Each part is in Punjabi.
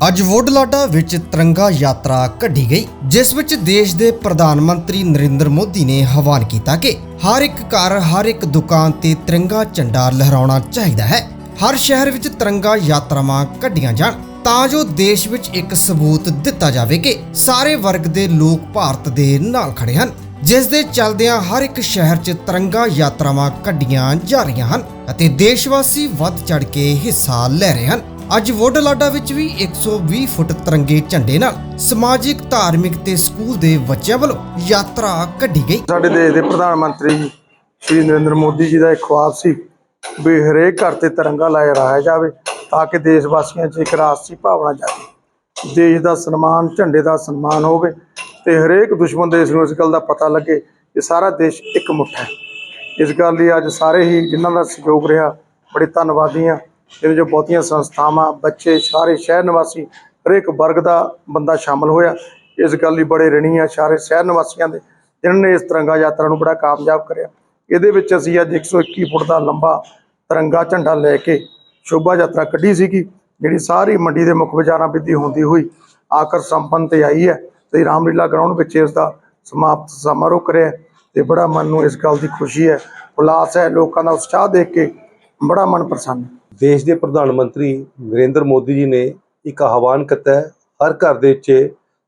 ਅੱਜ ਵੁੱਡਲਾਡਾ ਵਿੱਚ ਤਿਰੰਗਾ ਯਾਤਰਾ ਕੱਢੀ ਗਈ, ਜਿਸ ਵਿੱਚ ਦੇਸ਼ ਦੇ ਪ੍ਰਧਾਨ ਮੰਤਰੀ ਨਰਿੰਦਰ ਮੋਦੀ ਨੇ ਆਹਵਾਨ ਕੀਤਾ ਕਿ ਹਰ ਇੱਕ ਘਰ, ਹਰ ਇੱਕ ਦੁਕਾਨ ਤੇ ਤਿਰੰਗਾ ਝੰਡਾ ਲਹਿਰਾਉਣਾ ਚਾਹੀਦਾ ਹੈ। ਹਰ ਸ਼ਹਿਰ ਵਿੱਚ ਤਿਰੰਗਾ ਯਾਤਰਾਵਾਂ ਕੱਢੀਆਂ ਜਾਣ, ਤਾਂ ਜੋ ਦੇਸ਼ ਵਿੱਚ ਇੱਕ ਸਬੂਤ ਦਿੱਤਾ ਜਾਵੇ ਕਿ ਸਾਰੇ ਵਰਗ ਦੇ ਲੋਕ ਭਾਰਤ ਦੇ ਨਾਲ ਖੜੇ ਹਨ, ਜਿਸ ਦੇ ਚੱਲਦਿਆਂ ਹਰ ਇੱਕ ਸ਼ਹਿਰ 'ਚ ਤਿਰੰਗਾ ਯਾਤਰਾਵਾਂ ਕੱਢੀਆਂ ਜਾ ਰਹੀਆਂ ਹਨ ਅਤੇ ਦੇਸ਼ਵਾਸੀ ਵੱਧ ਚੜ ਕੇ ਹਿੱਸਾ ਲੈ ਰਹੇ ਹਨ। ਅੱਜ ਵੋਡਲਾਡਾ ਵਿੱਚ ਵੀ 120 ਫੁੱਟ ਤਿਰੰਗੇ ਝੰਡੇ ਨਾਲ ਸਮਾਜਿਕ, ਧਾਰਮਿਕ ਤੇ ਸਕੂਲ ਦੇ ਬੱਚਿਆਂ ਵੱਲੋਂ ਯਾਤਰਾ ਕੱਢੀ ਗਈ। ਸਾਡੇ ਦੇਸ਼ ਦੇ ਪ੍ਰਧਾਨ ਮੰਤਰੀ ਸ਼੍ਰੀ ਨਰਿੰਦਰ ਮੋਦੀ ਜੀ ਦਾ ਇੱਕ ਖੁਆਬ ਸੀ ਵੀ ਹਰੇਕ ਘਰ ਤੇ ਤਿਰੰਗਾ ਲਹਿਰਾਇਆ ਜਾਵੇ ਤਾਂ ਕਿ ਦੇਸ਼ ਵਾਸੀਆਂ 'ਚ ਇੱਕ ਰਾਸ਼ਟਰੀ ਭਾਵਨਾ ਜਾਗੇ। ਦੇਸ਼ ਦਾ ਸਨਮਾਨ, ਝੰਡੇ ਦਾ ਸਨਮਾਨ ਹੋਵੇ ਤੇ ਹਰੇਕ ਦੁਸ਼ਮਣ ਦੇਸ਼ ਨੂੰ ਇਸ ਗੱਲ ਦਾ ਪਤਾ ਲੱਗੇ ਕਿ ਸਾਰਾ ਦੇਸ਼ ਇੱਕ ਮੁੱਠ ਹੈ। ਇਸ ਗੱਲ ਲਈ ਅੱਜ ਸਾਰੇ ਹੀ ਜਿਨ੍ਹਾਂ ਦਾ ਸਹਿਯੋਗ ਰਿਹਾ, ਬੜੇ ਧੰਨਵਾਦੀ ਹਾਂ। ਇਹਦੇ ਜੋ ਬਹੁਤੀਆਂ ਸੰਸਥਾਵਾਂ, ਬੱਚੇ, ਸਾਰੇ ਸ਼ਹਿਰ ਨਿਵਾਸੀ, ਹਰੇਕ ਵਰਗ ਦਾ ਬੰਦਾ ਸ਼ਾਮਲ ਹੋਇਆ। ਇਸ ਗੱਲ ਲਈ ਬੜੇ ਰਣੀ ਆ ਸਾਰੇ ਸ਼ਹਿਰ ਨਿਵਾਸੀਆਂ ਦੇ ਜਿਨ੍ਹਾਂ ਨੇ ਇਸ ਤਿਰੰਗਾ ਯਾਤਰਾ ਨੂੰ ਬੜਾ ਕਾਮਯਾਬ ਕਰਿਆ। ਇਹਦੇ ਵਿੱਚ ਅਸੀਂ ਅੱਜ 121 ਫੁੱਟ ਦਾ ਲੰਬਾ ਤਿਰੰਗਾ ਝੰਡਾ ਲੈ ਕੇ ਸ਼ੋਭਾ ਯਾਤਰਾ ਕੱਢੀ ਸੀਗੀ, ਜਿਹੜੀ ਸਾਰੀ ਮੰਡੀ ਦੇ ਮੁੱਖ ਬਾਜ਼ਾਰਾਂ ਵਿੱਚ ਹੁੰਦੀ ਹੋਈ ਆਕਰ ਸੰਪੰਨ ਤੇ ਆਈ ਹੈ ਤੇ ਰਾਮਲੀਲਾ ਗਰਾਊਂਡ ਵਿੱਚ ਇਸ ਦਾ ਸਮਾਪਤ ਸਮਾਰੋਹ ਕਰਿਆ ਤੇ ਬੜਾ ਮਨ ਨੂੰ ਇਸ ਗੱਲ ਦੀ ਖੁਸ਼ੀ ਹੈ, ਉਲਾਸ ਹੈ, ਲੋਕਾਂ ਦਾ ਉਤਸ਼ਾਹ ਦੇਖ ਕੇ ਬੜਾ ਮਨ ਪ੍ਰਸੰਨ ਹੈ। ਦੇਸ਼ ਦੇ ਪ੍ਰਧਾਨ ਮੰਤਰੀ ਨਰਿੰਦਰ ਮੋਦੀ ਜੀ ਨੇ ਇੱਕ ਆਹਵਾਨ ਕੀਤਾ ਹੈ, ਹਰ ਘਰ ਦੇ ਵਿੱਚ,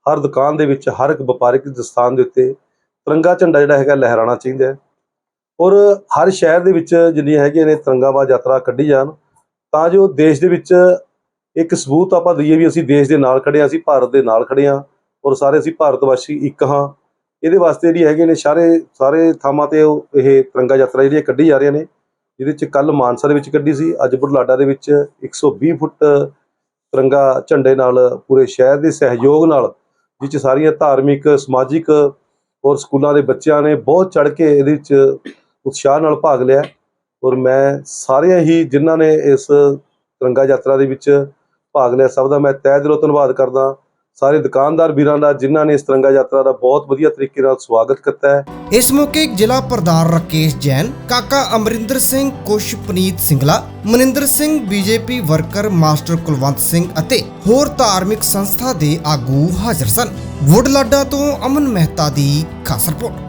ਹਰ ਦੁਕਾਨ ਦੇ ਵਿੱਚ, ਹਰ ਇੱਕ ਵਪਾਰਿਕ ਸਥਾਨ ਦੇ ਉੱਤੇ ਤਿਰੰਗਾ ਝੰਡਾ ਜਿਹੜਾ ਹੈਗਾ ਲਹਿਰਾਣਾ ਚਾਹੀਦਾ ਹੈ। ਔਰ ਹਰ ਸ਼ਹਿਰ ਦੇ ਵਿੱਚ ਜਿੰਨੀਆਂ ਹੈਗੀਆਂ ਨੇ ਤਿਰੰਗਾਬਾਦ ਯਾਤਰਾ ਕੱਢੀ ਜਾਣ, ਤਾਂ ਜੋ ਦੇਸ਼ ਦੇ ਵਿੱਚ ਇੱਕ ਸਬੂਤ ਆਪਾਂ ਦਈਏ ਵੀ ਅਸੀਂ ਦੇਸ਼ ਦੇ ਨਾਲ ਖੜੇ ਹਾਂ, ਅਸੀਂ ਭਾਰਤ ਦੇ ਨਾਲ ਖੜੇ ਹਾਂ ਔਰ ਸਾਰੇ ਅਸੀਂ ਭਾਰਤ ਵਾਸੀ ਇੱਕ ਹਾਂ। ਇਹਦੇ ਵਾਸਤੇ ਜਿਹੜੀ ਹੈਗੇ ਨੇ ਸਾਰੇ ਸਾਰੇ ਥਾਵਾਂ ਤੇ ਉਹ ਇਹ ਤਿਰੰਗਾ ਯਾਤਰਾ ਜਿਹੜੀਆਂ ਕੱਢੀ ਜਾ ਰਹੀਆਂ ਨੇ। ਜਿਹਦੇ ਚ ਕੱਲ ਮਾਨਸਾ ਦੇ ਵਿੱਚ ਕੱਢੀ ਸੀ, ਅੱਜ ਬੁਢਲਾਡਾ ਦੇ ਵਿੱਚ 120 ਫੁੱਟ ਤਿਰੰਗਾ ਝੰਡੇ ਨਾਲ ਪੂਰੇ ਸ਼ਹਿਰ ਦੇ ਸਹਿਯੋਗ ਨਾਲ ਜਿਸ 'ਚ ਸਾਰੀਆਂ ਧਾਰਮਿਕ, ਸਮਾਜਿਕ ਔਰ ਸਕੂਲਾਂ ਦੇ ਬੱਚਿਆਂ ਨੇ ਬਹੁਤ ਚੜ ਕੇ ਇਹਦੇ ਵਿੱਚ ਉਤਸ਼ਾਹ ਨਾਲ ਭਾਗ ਲਿਆ। ਔਰ ਮੈਂ ਸਾਰਿਆਂ ਹੀ ਜਿਨ੍ਹਾਂ ਨੇ ਇਸ ਤਿਰੰਗਾ ਯਾਤਰਾ ਦੇ ਵਿੱਚ ਭਾਗ ਲਿਆ, ਸਭ ਦਾ ਮੈਂ ਤਹਿ ਦਿਲੋਂ ਧੰਨਵਾਦ ਕਰਦਾ। ਸਾਰੇ ਦੁਕਾਨਦਾਰ ਵੀਰਾਂ ਦਾ, ਜਿਨ੍ਹਾਂ ਨੇ ਇਸ ਤਿਰੰਗਾ ਯਾਤਰਾ ਦਾ ਬਹੁਤ ਵਧੀਆ ਤਰੀਕੇ ਨਾਲ ਸਵਾਗਤ ਕੀਤਾ ਹੈ। ਇਸ ਮੌਕੇ ਜ਼ਿਲ੍ਹਾ ਪ੍ਰਧਾਨ ਰਾਕੇਸ਼ ਜੈਨ, ਕਾਕਾ Amarinder Singh Kush Puneet Singla, Maninder Singh BJP worker master Kulwant Singh ਅਤੇ ਹੋਰ ਧਾਰਮਿਕ ਸੰਸਥਾ ਦੇ ਆਗੂ ਹਾਜ਼ਰ ਸਨ। ਵੁੱਡਲਾਡਾ ਤੋਂ ਅਮਨ ਮਹਿਤਾ ਦੀ ਖਾਸ ਰਿਪੋਰਟ।